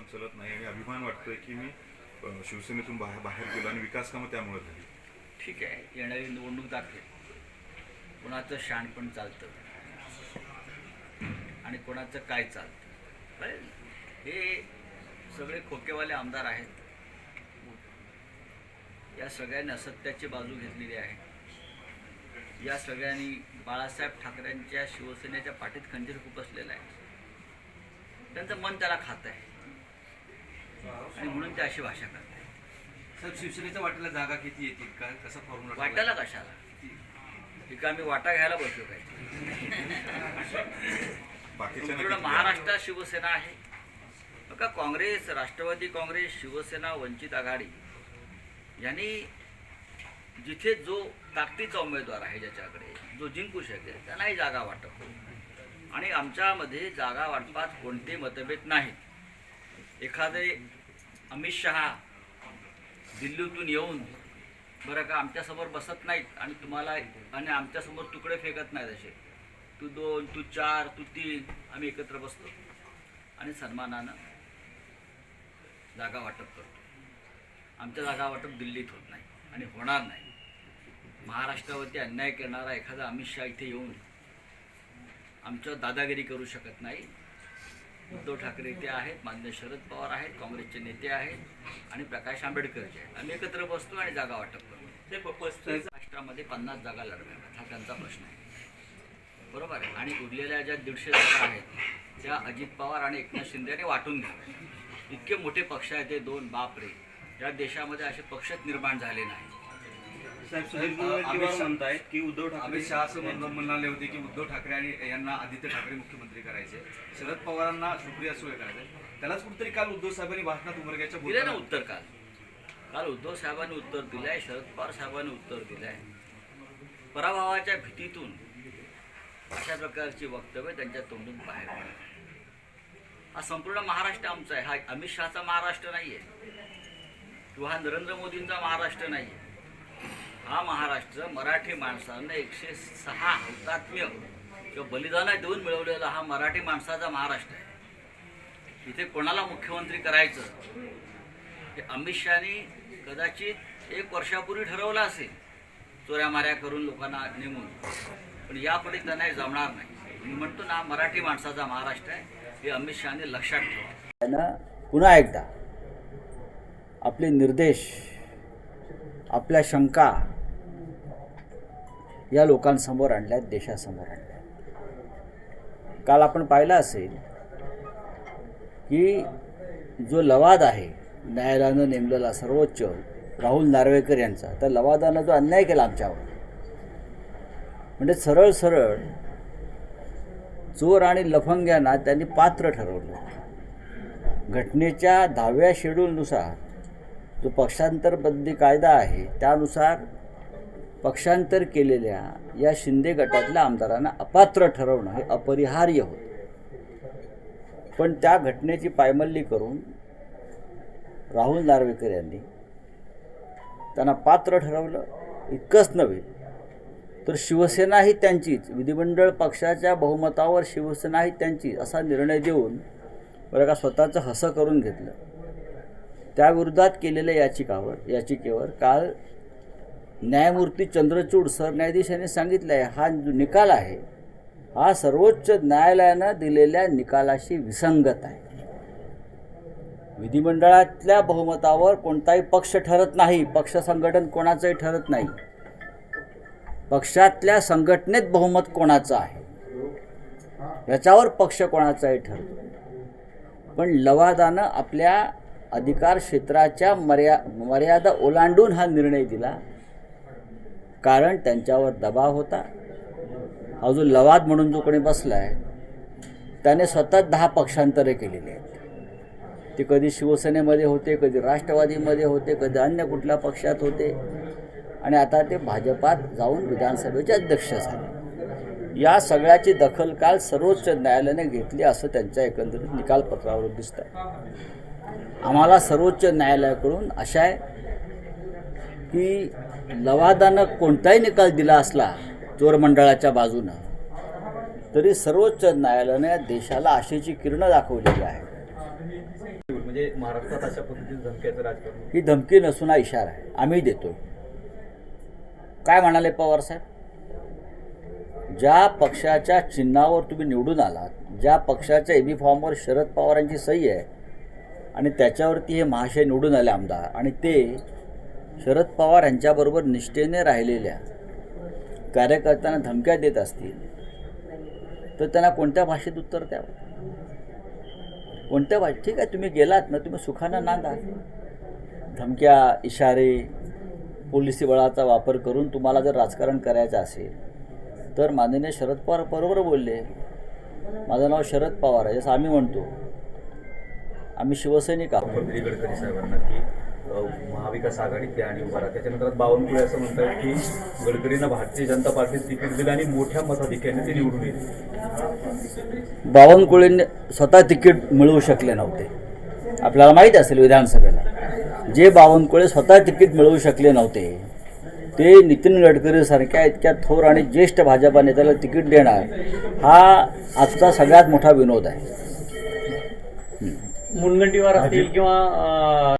पण चलत नाही आणि अभिमान वाटतोय की मी शिवसेनेतून बाहेर बाहेर गेलो आणि विकास कामं त्यामुळे झाली. ठीक आहे. येणारी निवडणूक दाखवेल. कोणाचं शहाणपण चालतं. आणि कोणाचं काय चालतं. हे सगळे खोकेवाले आमदार आहेत. या सगळ्यांनी असत्याची बाजू घेतलेली आहे. या सगळ्यांनी बाळासाहेब ठाकरेंच्या शिवसेनेच्या पाठीत खंजीर खुपसलेला आहे. त्यांचं मन त्याला खात आहे. आणि म्हणून ते अशी भाषा करत साहेब शिवसेनेच्या वाटेला जागा किती येतील? का कसा फॉर्म्युला वाटायला कशाला? ठीक आम्ही वाटा घ्यायला बसलो काय? महाराष्ट्रात शिवसेना आहे. बघा काँग्रेस राष्ट्रवादी काँग्रेस शिवसेना वंचित आघाडी यांनी जिथे जो ताकदीचा उमेदवार आहे ज्याच्याकडे जो जिंकू शकेल त्यांनाही जागा वाटप आणि आमच्यामध्ये जागा वाटपात कोणते मतभेद नाहीत. एखादे अमित शहा दिल्लीतून येऊन बरं का आमच्यासमोर बसत नाहीत आणि तुम्हाला आणि आमच्यासमोर तुकडे फेकत नाहीत असे. तू दोन तू चार तू तीन आम्ही एकत्र बसतो. आणि सन्मानानं जागा वाटप करतो. आमच्या जागा वाटप दिल्लीत होत नाही आणि होणार नाही. महाराष्ट्रावरती अन्याय करणारा एखादा अमित शहा इथे येऊन आमच्यावर दादागिरी करू शकत नाही. उद्धव ठाकरे इथे आहेत मान्य शरद पवार आहेत काँग्रेसचे नेते आहेत आणि प्रकाश आंबेडकरचे आहेत. आम्ही एकत्र बसतो आणि जागा वाटप करतो. ते पस्तीस राष्ट्रामध्ये पन्नास जागा लढवाव्यात हा त्यांचा प्रश्न आहे. बरोबर आहे. आणि उरलेल्या ज्या दीडशे जागा आहेत त्या अजित पवार आणि एकनाथ शिंदेने वाटून घ्याव्या इतके मोठे पक्ष आहेत ते दोन बापरे. या देशामध्ये असे पक्षच निर्माण झाले नाही साहेब अमित अमित म्हणतायत की उद्धव अमित ठाकरे शहा असं म्हण- म्हणाले होते की उद्धव ठाकरे आणि यांना आदित्य ठाकरे मुख्यमंत्री करायचे. शरद पवारांना सुप्रिया सुळे करायचे. त्यालाच कुठेतरी काल उद्धव साहेबांनी भाषणात उमरग्याच्या दिले ना उत्तर काल. काल उद्धव साहेबांनी उत्तर दिलंय शरद पवार साहेबांनी उत्तर दिलंय. पराभवाच्या भीतीतून अशा प्रकारची वक्तव्य त्यांच्या तोंडून बाहेर हा संपूर्ण महाराष्ट्र आमचा आहे. हा अमित शहाचा महाराष्ट्र नाही आहे किंवा हा नरेंद्र मोदींचा महाराष्ट्र नाही आहे हा महाराष्ट्र मराठी माणसानं एकशे सहा हौतात्म्य किंवा बलिदानं देऊन मिळवलेला हा मराठी माणसाचा महाराष्ट्र आहे. इथे कोणाला मुख्यमंत्री करायचं? हे अमित शहानी कदाचित एक वर्षापूर्वी ठरवलं असेल चोऱ्या माऱ्या करून लोकांना नेमून पण यापुढे त्यांना हे जमणार नाही. मी म्हणतो ना मराठी माणसाचा महाराष्ट्र आहे. हे अमित शहाने लक्षात ठेवा. त्यानं पुन्हा एकदा आपले निर्देश आपल्या शंका या लोकांसमोर आणल्यात देशासमोर आणल्यात. काल आपण पाहिलं असेल की जो लवाद आहे न्यायालयानं नेमलेला सर्वोच्च राहुल नार्वेकर यांचा तर लवादानं जो अन्याय केला आमच्यावर म्हणजे सरळ सरळ चोर आणि लफंग्यांना त्यांनी पात्र ठरवलं. घटनेच्या दहाव्या शेड्यूलनुसार जो पक्षांतरबंदी कायदा आहे त्यानुसार पक्षांतर केलेल्या या शिंदे गटातल्या आमदारांना अपात्र ठरवणं हे अपरिहार्य होतं. पण त्या घटनेची पायमल्ली करून राहुल नार्वेकर यांनी त्यांना पात्र ठरवलं इतकंच नव्हे तर शिवसेना ही त्यांचीच विधिमंडळ पक्षाच्या बहुमतावर शिवसेनाही त्यांची असा निर्णय देऊन बरं का स्वतःचं हसं करून घेतलं. त्याविरोधात केलेल्या याचिकावर याचिकेवर काल न्यायमूर्ती चंद्रचूड सरन्यायाधीश यांनी सांगितलं आहे हा जो निकाल आहे हा सर्वोच्च न्यायालयानं दिलेल्या निकालाशी विसंगत आहे. विधिमंडळातल्या बहुमतावर कोणताही पक्ष ठरत नाही पक्ष संघटन कोणाचंही ठरत नाही. पक्षातल्या संघटनेत बहुमत कोणाचं आहे? याच्यावर पक्ष कोणाचाही ठरतो. पण लवादानं आपल्या अधिकार क्षेत्राच्या मर्या मर्यादा ओलांडून हा निर्णय दिला. कारण त्यांच्यावर दबाव होता. हा जो लवाद म्हणून जो कोणी बसला आहे त्याने स्वतः दहा पक्षांतरे केलेली आहेत. ते कधी शिवसेनेमध्ये होते कधी राष्ट्रवादीमध्ये होते कधी अन्य कुठल्या पक्षात होते. आणि आता ते भाजपात जाऊन विधानसभेचे अध्यक्ष झाले. या सगळ्याची दखल काल सर्वोच्च न्यायालयाने घेतली असं त्यांच्या एकंदरीत निकालपत्रावर दिसतं आहे आम्हाला सर्वोच्च न्यायालयाकडून अशा आहे की लवादानं कोणताही निकाल दिला असला चोर मंडळाच्या बाजूनं तरी सर्वोच्च न्यायालयाने देशाला आशेची किरणं दाखवलेली आहेत. म्हणजे महाराष्ट्रात अशा पद्धतीने धमक्याचं राजकारण ही धमकी नसून इशारा आहे. आम्ही देतो काय म्हणाले पवार साहेब? ज्या पक्षाच्या चिन्हावर तुम्ही निवडून आलात ज्या पक्षाच्या एबी फॉर्मवर शरद पवारांची सही आहे आणि त्याच्यावरती हे महाशय निवडून आले आमदार आणि ते शरद पवार यांच्याबरोबर निष्ठेने राहिलेल्या कार्यकर्त्यांना धमक्या देत असतील तर त्यांना कोणत्या भाषेत उत्तर द्यावं? कोणत्या भाषेत? ठीक आहे तुम्ही गेलात ना तुम्ही सुखानं नांदा. धमक्या इशारे पोलिसी बळाचा वापर करून तुम्हाला जर राजकारण करायचं असेल तर माननीय शरद पवार बरोबर बोलले. माझं नाव शरद पवार आहे जसं आम्ही म्हणतो. आम्ही शिवसैनिक आहोत. मंत्री गडकरी साहेबांना की महाविकास आघाडीत आणि उभा राहा. त्याच्यानंतर बावनकुळे असं म्हणतात की गडकरींना भारतीय जनता पार्टीत तिकीट दिलं आणि मोठ्या मताधिक्याने ते निवडून येईल बावनकुळेंनी स्वतः तिकीट मिळवू शकले नव्हते. आपल्याला माहीत असेल विधानसभेला. जे बावनकुळे स्वतः तिकीट मिळवू शकले नव्हते ते नितीन गडकरीसारख्या इतक्या थोर आणि ज्येष्ठ भाजपा नेत्याला तिकीट देणार हा आजचा सगळ्यात मोठा विनोद आहे. मुनगंटीवार असतील किंवा